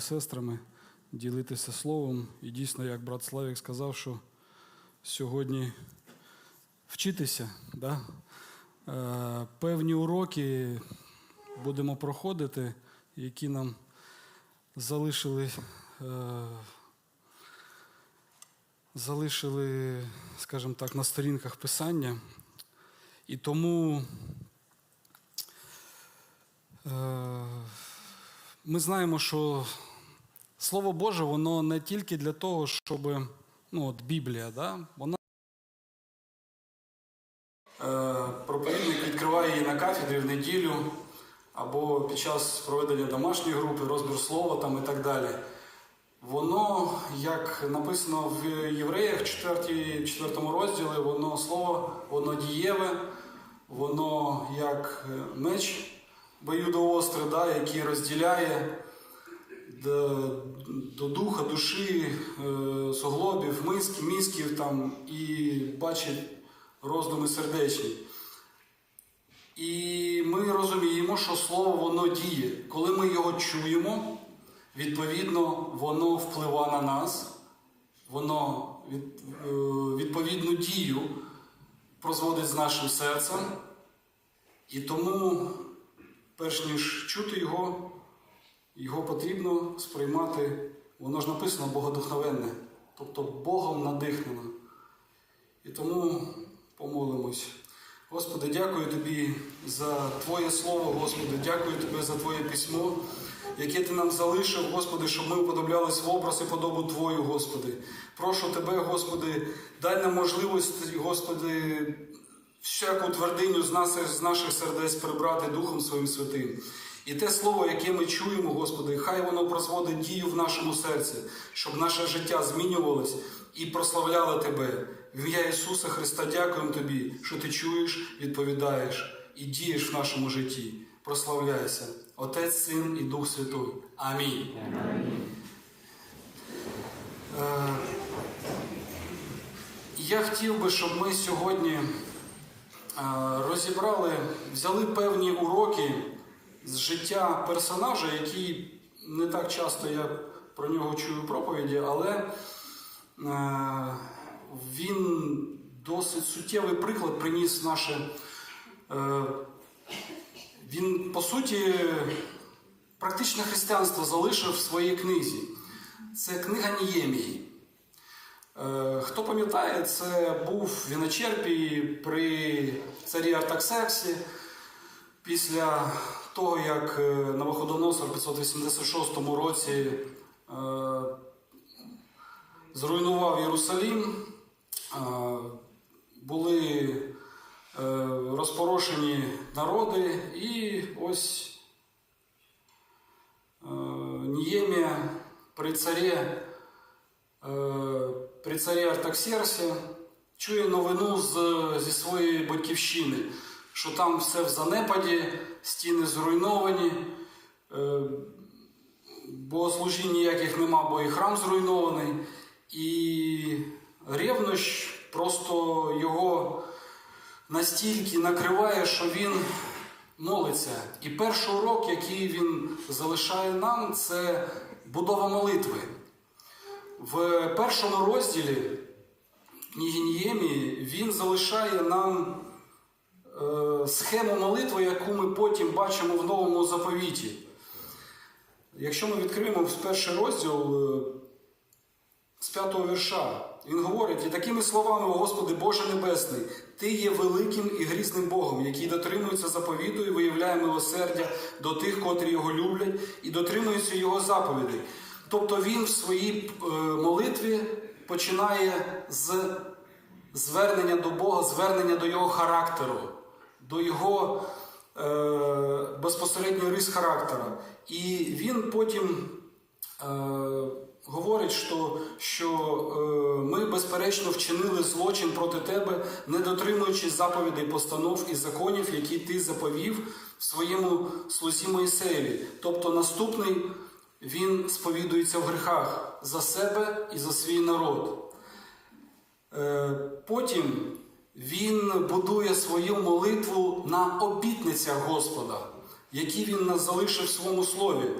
сестрами, ділитися словом. І дійсно, як брат Славік сказав, що сьогодні вчитися. Да? Е, Певні уроки будемо проходити, які нам залишили, е, залишили, скажімо так, на сторінках писання. І тому е, ми знаємо, що Слово Боже, воно не тільки для того, щоб ну, от Біблія, да? вона е, проповідник відкриває її на кафедрі в неділю або під час проведення домашньої групи, розбір слова там і так далі. Воно, як написано в Євреях, 4, 4 розділі, воно слово, воно дієве, воно як е, меч боюдоострий, да, який розділяє до, до духа, душі, е, суглобів, мизки, мізків там, і бачить роздуми сердечні. І ми розуміємо, що слово воно діє. Коли ми його чуємо, відповідно, воно впливає на нас, воно від, е, відповідну дію прозводить з нашим серцем. І тому, перш ніж чути його, його потрібно сприймати, воно ж написано богодухновенне, тобто Богом надихнено. І тому помолимось. Господи, дякую Тобі за Твоє Слово, Господи, дякую Тобі за Твоє письмо, яке Ти нам залишив, Господи, щоб ми уподоблялись в образ і подобу Твою, Господи. Прошу Тебе, Господи, дай нам можливість, Господи, всяку твердиню з наших сердець прибрати Духом Своїм Святим. І те слово, яке ми чуємо, Господи, хай воно прозводить дію в нашому серці, щоб наше життя змінювалось і прославляло Тебе. В ім'я Ісуса Христа дякуємо Тобі, що Ти чуєш, відповідаєш і дієш в нашому житті. Прославляйся, Отець, Син і Дух Святой. Амінь. Е, Я хотів би, щоб ми сьогодні е, розібрали, взяли певні уроки з життя персонажа, який не так часто я про нього чую проповіді, але е, він досить суттєвий приклад приніс наше. е, Він, по суті, практичне християнство залишив в своїй книзі. Це книга Ніємії. Е, Хто пам'ятає, це був віночерпій при царі Артаксерксі після того, як е, Навуходоносор в 586 році е, зруйнував Єрусалім, е, були розпорошені народи, і ось Ніємія при царі, при царі Артаксерсі чує новину зі своєї батьківщини, що там все в занепаді, стіни зруйновані, е, богослужінь ніяких нема, бо і храм зруйнований. І ревнощ просто його настільки накриває, що він молиться. І перший урок, який він залишає нам, це будова молитви. В першому розділі книги Ніємії він залишає нам схему молитви, яку ми потім бачимо в новому заповіті. Якщо ми відкриємо перший розділ е, з п'ятого вірша, він говорить: і такими словами, о Господи Боже Небесний, Ти є великим і грізним Богом, який дотримується заповіту і виявляє милосердя до тих, котрі його люблять, і дотримуються його заповідей. Тобто він в своїй е, молитві починає з звернення до Бога, звернення до його характеру, до його е, безпосередньо рис характера. І він потім е, говорить, що, що е, ми безперечно вчинили злочин проти тебе, не дотримуючись заповідей, постанов і законів, які ти заповів в своєму слузі Моїсеєві. Тобто наступний він сповідується в гріхах за себе і за свій народ. Е, Потім він будує свою молитву на обітницях Господа, які він нас залишив в своєму слові.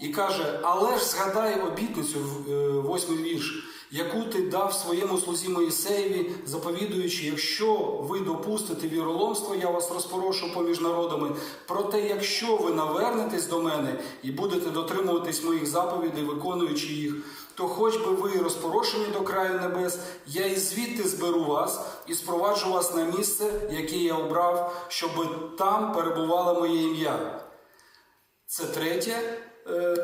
і каже: Але ж згадай обітницю, е, восьмий вірш, яку ти дав своєму слузі Моїсеєві, заповідуючи, якщо ви допустите віроломство, я вас розпорошу поміж народами. Проте, якщо ви навернетесь до мене і будете дотримуватись моїх заповідей, виконуючи їх, то хоч би ви розпорошені до краю небес, я і звідти зберу вас і спроваджу вас на місце, яке я обрав, щоб там перебувало моє ім'я. Це третє, е,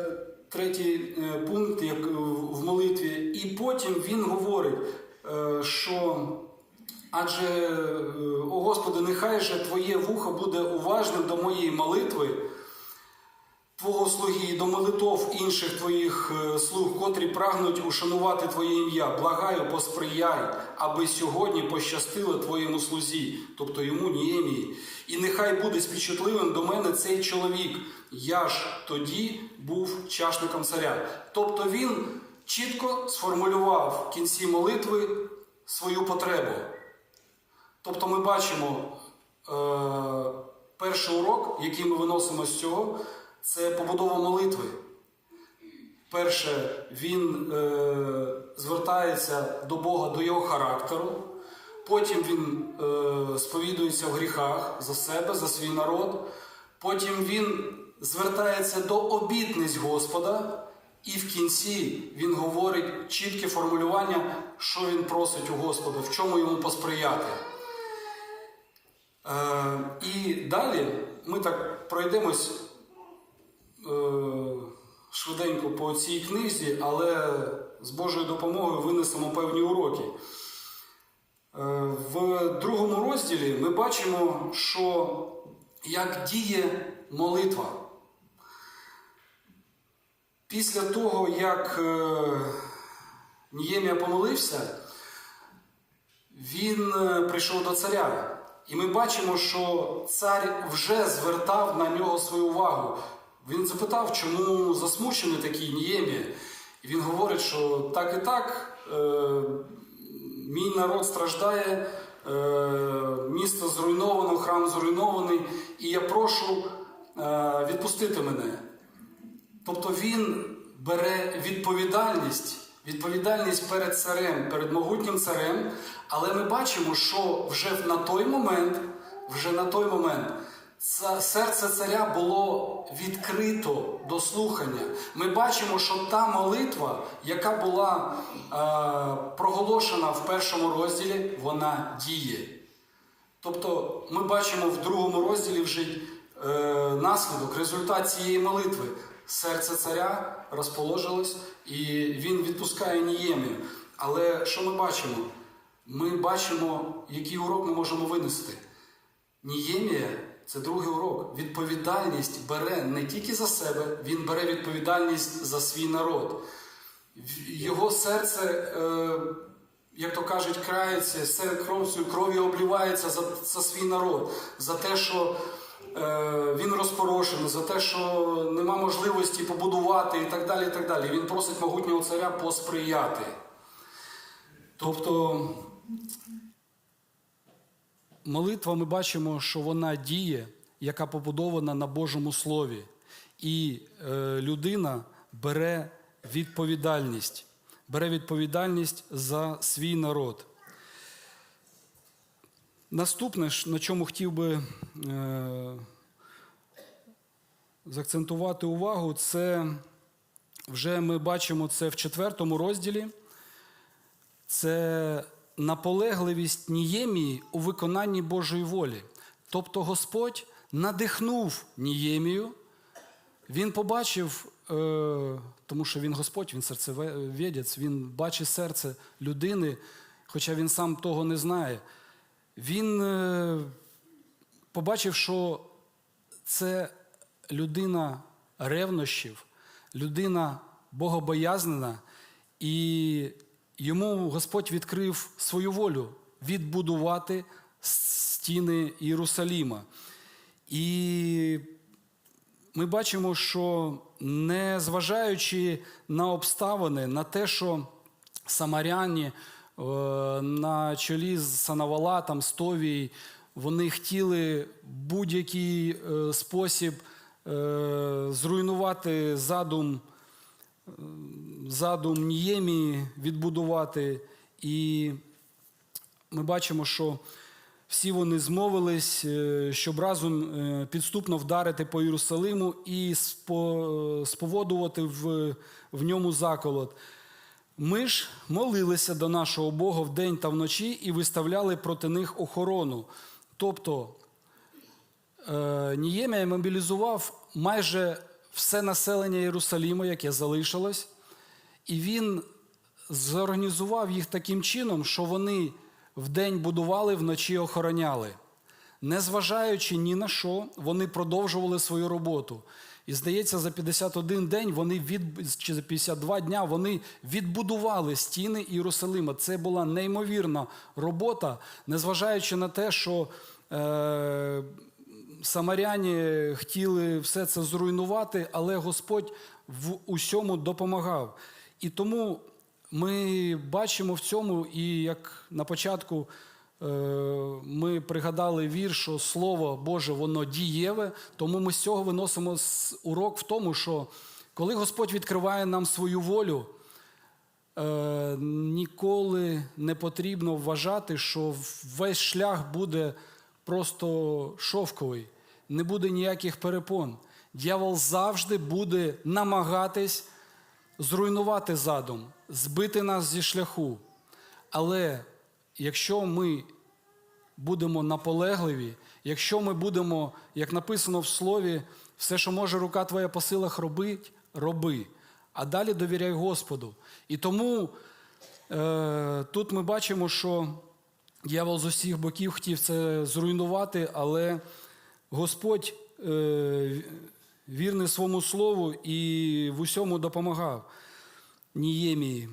третій е, пункт як в молитві. І потім він говорить, е, що адже, о Господи, нехай же Твоє вухо буде уважним до моєї молитви, Твого слуги і до молитов інших Твоїх е, слуг, котрі прагнуть ушанувати Твоє ім'я. Благаю, посприяй, аби сьогодні пощастило Твоєму слузі, тобто йому Ніємії. І нехай буде співчутливим до мене цей чоловік. Я ж тоді був чашником царя. Тобто він чітко сформулював в кінці молитви свою потребу. Тобто ми бачимо е, перший урок, який ми виносимо з цього, це побудова молитви. Перше, він е, звертається до Бога, до його характеру. Потім він е, сповідується в гріхах за себе, за свій народ. Потім він звертається до обітниць Господа. І в кінці він говорить чітке формулювання, що він просить у Господа, в чому йому посприяти. Е, і далі ми так пройдемось швиденько по цій книзі, але з Божою допомогою винесемо певні уроки. Е, в другому розділі ми бачимо, що як діє молитва. Після того, як е, Ніємія помолився, він е, прийшов до царя. І ми бачимо, що цар вже звертав на нього свою увагу. Він запитав, чому засмучений такий Ніємія. І він говорить, що так і так, е, мій народ страждає, е, місто зруйновано, храм зруйнований, і я прошу е, відпустити мене. Тобто він бере відповідальність, відповідальність перед царем, перед могутнім царем, але ми бачимо, що вже на той момент, вже на той момент, серце царя було відкрито до слухання. Ми бачимо, що та молитва, яка була е, проголошена в першому розділі, вона діє. Тобто ми бачимо в другому розділі вже е, наслідок, результат цієї молитви. Серце царя розположилось і він відпускає Ніємію. Але що ми бачимо? Ми бачимо, який урок ми можемо винести. Ніємія це другий урок. Відповідальність бере не тільки за себе, він бере відповідальність за свій народ. Його серце, е, як то кажуть, крається, все кров'ю кров'ю облівається за, за свій народ, за те, що е, він розпорошений, за те, що нема можливості побудувати і так далі. і так далі. Він просить могутнього царя посприяти. Тобто молитва ми бачимо, що вона діє, яка побудована на Божому Слові. І е, людина бере відповідальність, бере відповідальність за свій народ. Наступне, на чому хотів би е, заакцентувати увагу, це вже ми бачимо це в четвертому розділі. Це наполегливість Ніємії у виконанні Божої волі. Тобто Господь надихнув Ніємію, він побачив, е, тому що він Господь, він серцеведець, він бачить серце людини, хоча він сам того не знає. Він е, побачив, що це людина ревнощів, людина богобоязнена, і йому Господь відкрив свою волю відбудувати стіни Єрусаліма. І ми бачимо, що не зважаючи на обставини, на те, що самаряні е, на чолі з Санавалатом, з Товій, вони хотіли будь-який е, спосіб е, зруйнувати задум, задум Ніємії, відбудувати. І ми бачимо, що всі вони змовились, е, щоб разом е, підступно вдарити по Єрусалиму і споводувати в, в ньому заколот. Ми ж молилися до нашого Бога вдень та вночі і виставляли проти них охорону. Тобто е, Ніємія мобілізував майже все населення Єрусалиму, яке залишилось, і він зорганізував їх таким чином, що вони вдень будували, вночі охороняли. Незважаючи ні на що, вони продовжували свою роботу. І здається, за 51 день вони від чи за 52 дня вони відбудували стіни Єрусалима. Це була неймовірна робота, незважаючи на те, що е, самаряні хотіли все це зруйнувати, але Господь в усьому допомагав. І тому ми бачимо в цьому, і як на початку е, ми пригадали вірш, що Слово Боже, воно дієве, тому ми з цього виносимо урок в тому, що коли Господь відкриває нам свою волю, е, ніколи не потрібно вважати, що весь шлях буде просто шовковий, не буде ніяких перепон. Дьявол завжди буде намагатись зруйнувати задум, збити нас зі шляху. Але якщо ми будемо наполегливі, якщо ми будемо, як написано в слові, все, що може рука твоя по силах робить, роби. А далі довіряй Господу. І тому е, тут ми бачимо, що дьявол з усіх боків хотів це зруйнувати, але Господь е, вірний своєму слову і в усьому допомагав Ніємії.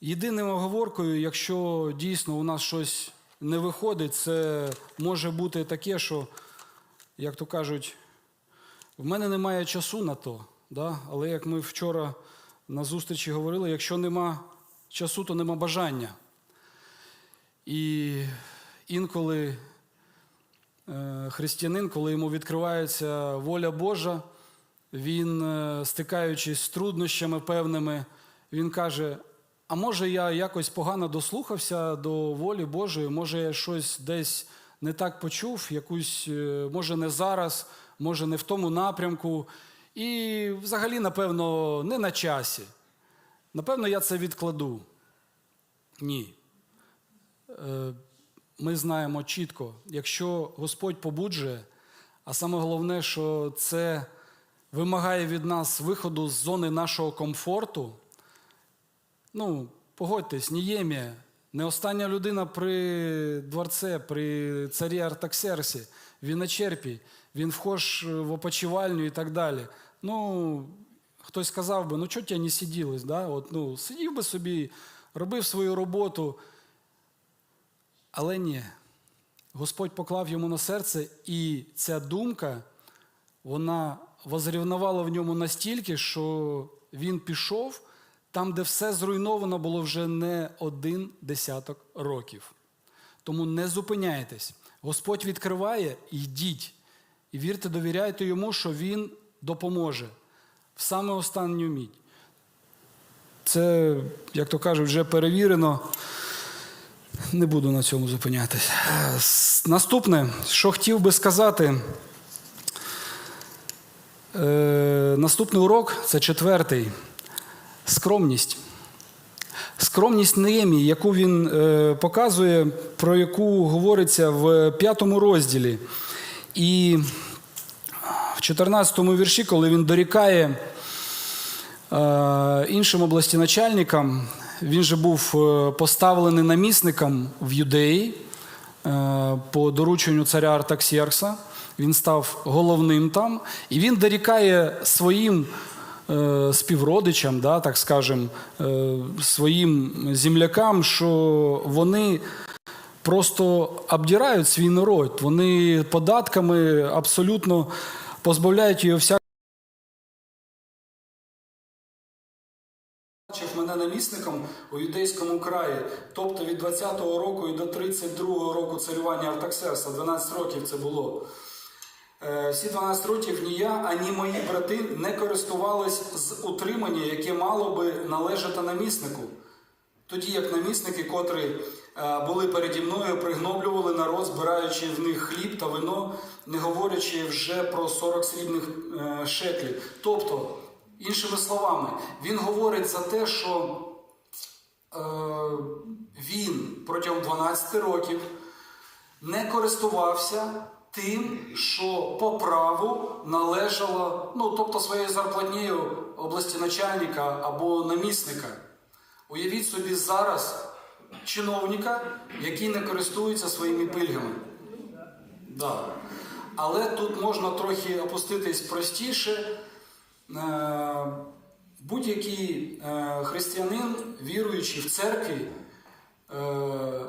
Єдиною оговоркою, якщо дійсно у нас щось не виходить, це може бути таке, що, як то кажуть, в мене немає часу на то. Да? Але як ми вчора на зустрічі говорили, якщо нема часу, то нема бажання. І інколи е, християнин, коли йому відкривається воля Божа, він, е, стикаючись з труднощами певними, він каже: а може я якось погано дослухався до волі Божої, може я щось десь не так почув, якусь, е, може не зараз, може не в тому напрямку. І взагалі, напевно, не на часі. Напевно, я це відкладу. Ні. Е, Ми знаємо чітко, якщо Господь побуджує, а саме головне, що це вимагає від нас виходу з зони нашого комфорту. Ну, погодьтесь, Ніємія, не остання людина при дворце, при царі Артаксерсі. Він на черпі, він вхож в опочивальню і так далі. Ну, хтось сказав би, ну чого тебе не сиділось? Да? От, ну, сидів би собі, робив свою роботу. Але ні. Господь поклав йому на серце, і ця думка, вона возрівнувала в ньому настільки, що він пішов там, де все зруйновано було вже не один десяток років. Тому не зупиняйтесь. Господь відкриває, йдіть. І вірте, довіряйте йому, що він допоможе в саме останню мідь. Це, як то кажуть, вже перевірено. Не буду на цьому зупинятись. Е, Наступне, що хотів би сказати. Е, наступний урок це четвертий. Скромність. Скромність Неємії, яку він е, показує, про яку говориться в п'ятому розділі. І в 14-му вірші, коли він дорікає е, іншим областіначальникам, він же був е, поставлений намісником в юдеї е, по дорученню царя Артаксеркса. Він став головним там, і він дорікає своїм е, співродичам, да, так скажем, своїм землякам, що вони просто обдирають свій народ. Вони податками абсолютно позбавляють його всякого. Намісником у юдейському краї. Тобто від 20-го року і до 32-го року царювання Артаксеркса, 12 років це було. Е, Всі 12 років ні я, ані мої брати не користувались з утримання, яке мало би належати наміснику. Тоді як намісники, котрі е, були переді мною, пригноблювали народ, збираючи в них хліб та вино, не говорячи вже про 40 срібних е, шеклів. Тобто, іншими словами, він говорить за те, що він протягом 12 років не користувався тим, що по праву належало, ну тобто своєю зарплатнею області начальника або намісника. Уявіть собі зараз чиновника, який не користується своїми пильгами. Да. Але тут можна трохи опуститись простіше. Будь-який е, християнин, віруючий в церкві, е,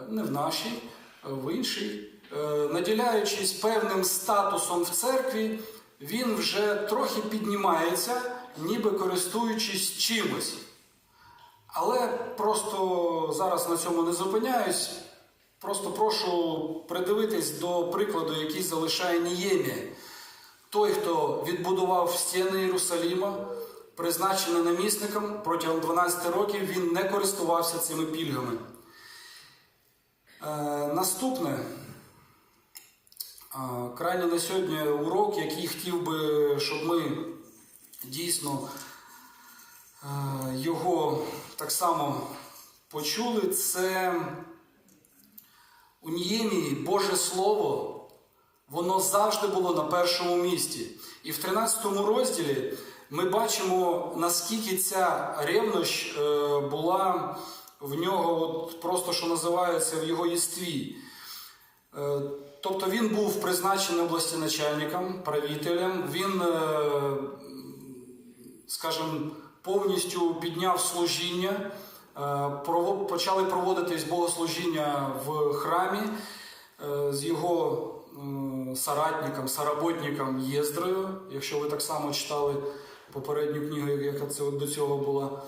не в нашій, в іншій, е, наділяючись певним статусом в церкві, він вже трохи піднімається, ніби користуючись чимось. Але просто зараз на цьому не зупиняюсь. Просто прошу придивитись до прикладу, який залишає Ніємія. Той, хто відбудував стіни Єрусаліма, призначений намісником протягом 12 років, він не користувався цими пільгами. Е, наступне, е, крайній на сьогодні урок, який хотів би, щоб ми дійсно е, його так само почули, це у Ніємії Боже Слово, воно завжди було на першому місці. І в 13 розділі ми бачимо, наскільки ця ревнощ е, була в нього, от просто що називається, в його єстві. Е, Тобто він був призначений області начальником, правителем, він, е, скажімо, повністю підняв служіння, почали проводитись богослужіння в храмі з його соратником, соработником Єздрою, якщо ви так само читали попередню книгу, яка це до цього була.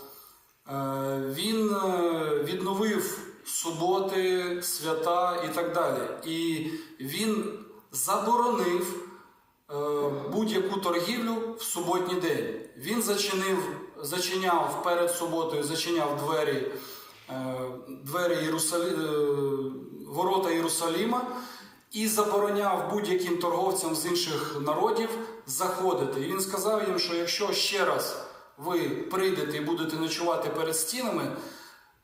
Е, Він е, відновив суботи, свята і так далі. І він заборонив е, будь-яку торгівлю в суботній день. Він зачинив, зачиняв перед суботою, зачиняв двері, двері Єрусалі... ворота Єрусаліма і забороняв будь-яким торговцям з інших народів заходити. І він сказав їм, що якщо ще раз ви прийдете і будете ночувати перед стінами,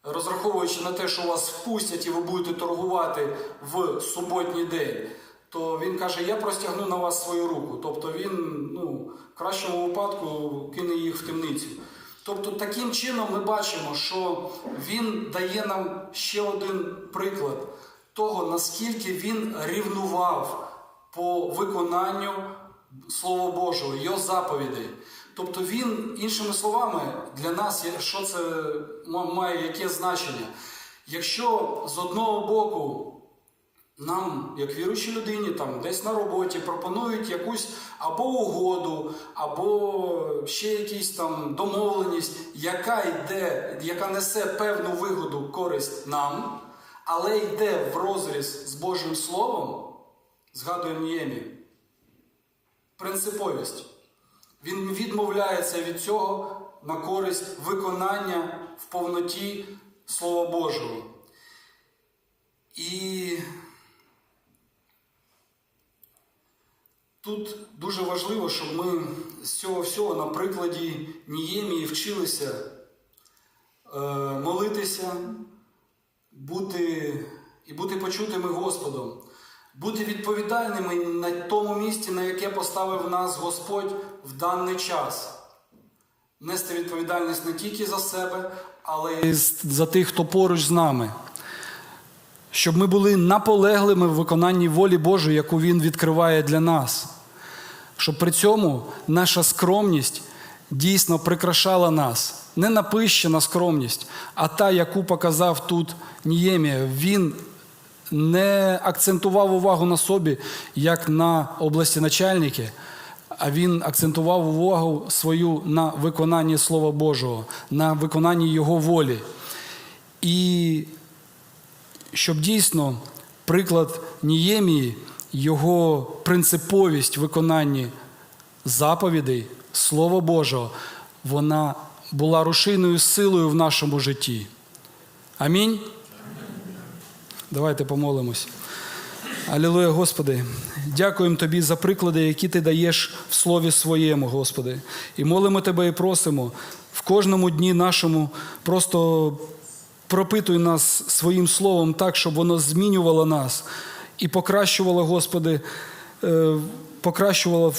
розраховуючи на те, що вас впустять і ви будете торгувати в суботній день, то він каже: Я простягну на вас свою руку. Тобто він ну, в кращому випадку кине їх в темницю. Тобто, таким чином ми бачимо, що він дає нам ще один приклад того, наскільки він рівнував по виконанню Слова Божого, його заповідей. Тобто він, іншими словами, для нас, що це має яке значення? Якщо з одного боку нам, як віруючій людині, там десь на роботі пропонують якусь або угоду, або ще якісь там домовленість, яка йде, яка несе певну вигоду, користь нам, але йде в розріз з Божим Словом, згадуємо Ніємію, принциповість. Він відмовляється від цього на користь виконання в повноті Слова Божого. І тут дуже важливо, щоб ми з цього всього на прикладі Ніємії вчилися е, молитися, бути і бути почутими Господом, бути відповідальними на тому місці, на яке поставив нас Господь в даний час. Нести відповідальність не тільки за себе, але й за тих, хто поруч з нами. Щоб ми були наполеглими в виконанні волі Божої, яку Він відкриває для нас. Щоб при цьому наша скромність дійсно прикрашала нас. Не напищена скромність, а та, яку показав тут Ніємія. Він не акцентував увагу на собі, як на області начальники, а він акцентував увагу свою на виконанні Слова Божого, на виконанні Його волі. І щоб дійсно приклад Ніємії, його принциповість в виконанні заповідей, Слова Божого, вона була рушійною силою в нашому житті. Амінь. Давайте помолимось. Алілуя, Господи, дякуємо Тобі за приклади, які Ти даєш в Слові Своєму, Господи. І молимо Тебе і просимо в кожному дні нашому просто пропитуй нас своїм словом так, щоб воно змінювало нас і покращувало, Господи, е, покращувало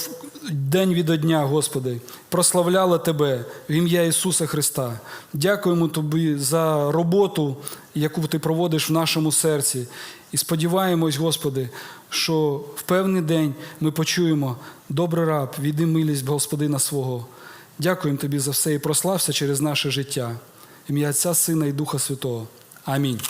день від дня, Господи, прославляло Тебе в ім'я Ісуса Христа. Дякуємо Тобі за роботу, яку Ти проводиш в нашому серці. І сподіваємось, Господи, що в певний день ми почуємо добрий раб, віди милість Господина свого. Дякуємо Тобі за все і прослався через наше життя. Ім'я Отця, Сина і Духа Святого. Амінь.